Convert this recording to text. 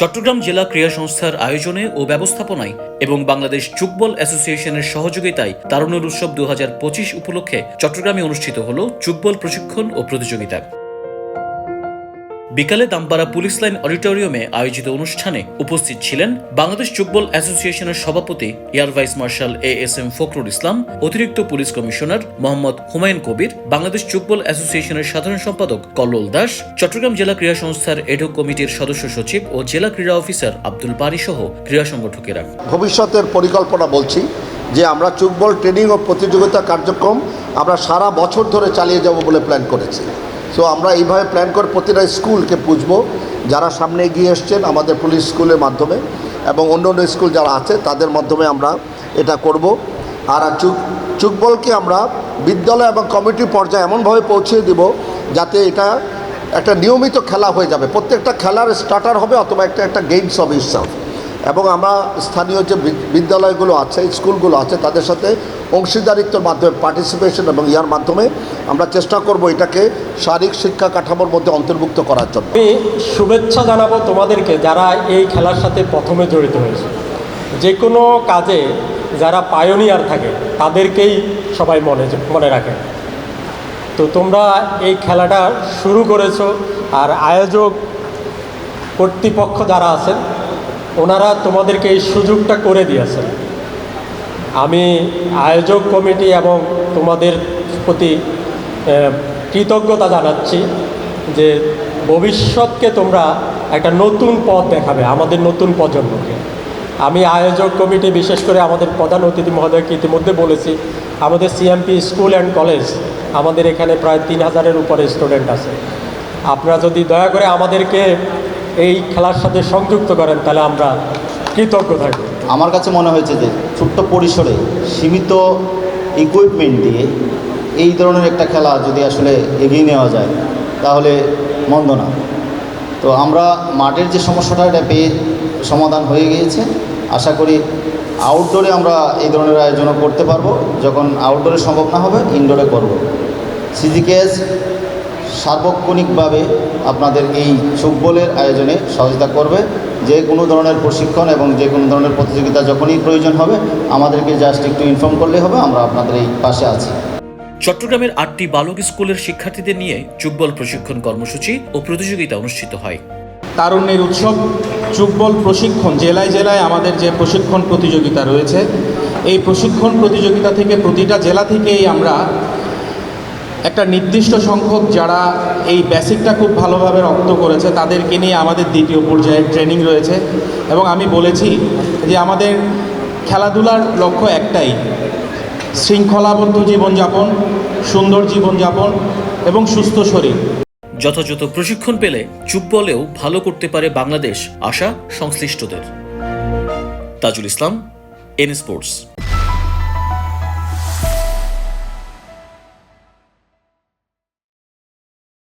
চট্টগ্রাম জেলা ক্রীড়া সংস্থার আয়োজনে ও ব্যবস্থাপনায় এবং বাংলাদেশ চুকবল অ্যাসোসিয়েশনের সহযোগিতায় তারুণ্যের উৎসব দু হাজার পঁচিশ উপলক্ষে চট্টগ্রামে অনুষ্ঠিত হল চুকবল প্রশিক্ষণ ও প্রতিযোগিতা। বিকালে দামপাড়া পুলিশ লাইন অডিটোরিয়ামে আয়োজিত অনুষ্ঠানে উপস্থিত ছিলেন বাংলাদেশ চুকবল অ্যাসোসিয়েশনের সভাপতি air vice marshal A S M Fakhrul Islam, অতিরিক্ত police commissioner Mohammad Humayun Kabir, Bangladesh tchoukball অ্যাসোসিয়েশনের সাধারণ সম্পাদক কল্লোল দাস, চট্টগ্রাম জেলা ক্রীড়া সংস্থার এডো কমিটির সদস্য সচিব ও জেলা ক্রীড়া অফিসার আব্দুল বারি সহ ক্রীড়া সংগঠকেরা। ভবিষ্যতের পরিকল্পনা বলছি যে আমরা চুকবল ট্রেনিং ও প্রতিযোগিতা কার্যক্রম আমরা সারা বছর ধরে চালিয়ে যাব বলে প্ল্যান করেছি। সো আমরা এইভাবে প্ল্যান করে প্রতিটা স্কুলকে পুজবো। যারা সামনে এগিয়ে এসছেন আমাদের পুলিশ স্কুলের মাধ্যমে এবং অন্য অন্য স্কুল যারা আছে, তাদের মাধ্যমে আমরা এটা করব। আর চুক, চুকবলকে আমরা বিদ্যালয় এবং কমিটি পর্যায়ে এমনভাবে পৌঁছে দিব যাতে এটা একটা নিয়মিত খেলা হয়ে যাবে। প্রত্যেকটা খেলার স্টার্টার হবে অথবা একটা একটা গেমস হবে ইসলাম এবং আমরা স্থানীয় যে বিদ- বিদ্যালয়গুলো আছে, স্কুলগুলো আছে, তাদের সাথে অংশীদারিত্বর মাধ্যমে পার্টিসিপেশন এবং ইয়ার মাধ্যমে আমরা চেষ্টা করব এটাকে শারীরিক শিক্ষা কাঠামোর মধ্যে অন্তর্ভুক্ত করার জন্য। আমি শুভেচ্ছা জানাব তোমাদেরকে যারা এই খেলার সাথে প্রথমে জড়িত হয়েছে। যে কোনো কাজে যারা পায়োনিয়ার থাকে, তাদেরকেই সবাই মনে মনে রাখে। তো তোমরা এই খেলাটা শুরু করেছ আর আয়োজক কর্তৃপক্ষ যারা আছেন ওনারা তোমাদেরকে এই সুযোগটা করে দিয়েছেন। আমি আয়োজক কমিটি এবং তোমাদের প্রতি কৃতজ্ঞতা জানাচ্ছি যে ভবিষ্যৎকে তোমরা একটা নতুন পথ দেখাবে আমাদের নতুন প্রজন্মকে। আমি আয়োজক কমিটি, বিশেষ করে আমাদের প্রধান অতিথি মহোদয়কে ইতিমধ্যে বলেছি, আমাদের সিএমপি স্কুল অ্যান্ড কলেজ, আমাদের এখানে প্রায় তিন হাজারের উপরে স্টুডেন্ট আছে। আপনারা যদি দয়া করে আমাদেরকে এই খেলার সাথে সংযুক্ত করেন, তাহলে আমরা কৃতজ্ঞ থাকব। আমার কাছে মনে হয়েছে যে ছোট্ট পরিসরে সীমিত ইকুইপমেন্ট দিয়ে এই ধরনের একটা খেলা যদি আসলে এগিয়ে নেওয়া যায়, তাহলে মন্দ না। তো আমরা মাঠের যে সমস্যাটা, এটা পেয়ে সমাধান হয়ে গিয়েছে। আশা করি আউটডোরে আমরা এই ধরনের আয়োজনও করতে পারব। যখন আউটডোরে সম্ভব না হবে ইনডোরে করব। সিজিকেএস সার্বক্ষণিকভাবে আপনাদের এই ফুটবলের আয়োজনে সহযোগিতা করবে। যে কোনো ধরনের প্রশিক্ষণ এবং যে কোনো ধরনের প্রতিযোগিতা যখনই প্রয়োজন হবে আমাদেরকে জাস্ট একটু ইনফর্ম করলেই হবে আমরা আপনাদের এই পাশে আছি। চট্টগ্রামের আটটি বালক স্কুলের শিক্ষার্থীদের নিয়ে চুকবল প্রশিক্ষণ কর্মসূচি ও প্রতিযোগিতা অনুষ্ঠিত হয়। তারুণ্যের উৎসব চুকবল প্রশিক্ষণ জেলায় জেলায় আমাদের যে প্রশিক্ষণ প্রতিযোগিতা রয়েছে এই প্রশিক্ষণ প্রতিযোগিতা থেকে প্রতিটা জেলা থেকেই আমরা একটা নির্দিষ্ট সংখ্যক যারা এই বেসিকটা খুব ভালোভাবে রপ্ত করেছে, তাদেরকে নিয়ে আমাদের দ্বিতীয় পর্যায়ের ট্রেনিং রয়েছে। এবং আমি বলেছি যে আমাদের খেলাধুলার লক্ষ্য একটাই, শৃঙ্খলাবদ্ধ জীবনযাপন, সুন্দর জীবনযাপন এবং সুস্থ শরীর। যথাযথ প্রশিক্ষণ পেলে চুকবলেও ভালো করতে পারে বাংলাদেশ, আশা সংশ্লিষ্টদের। Tajul Islam N sports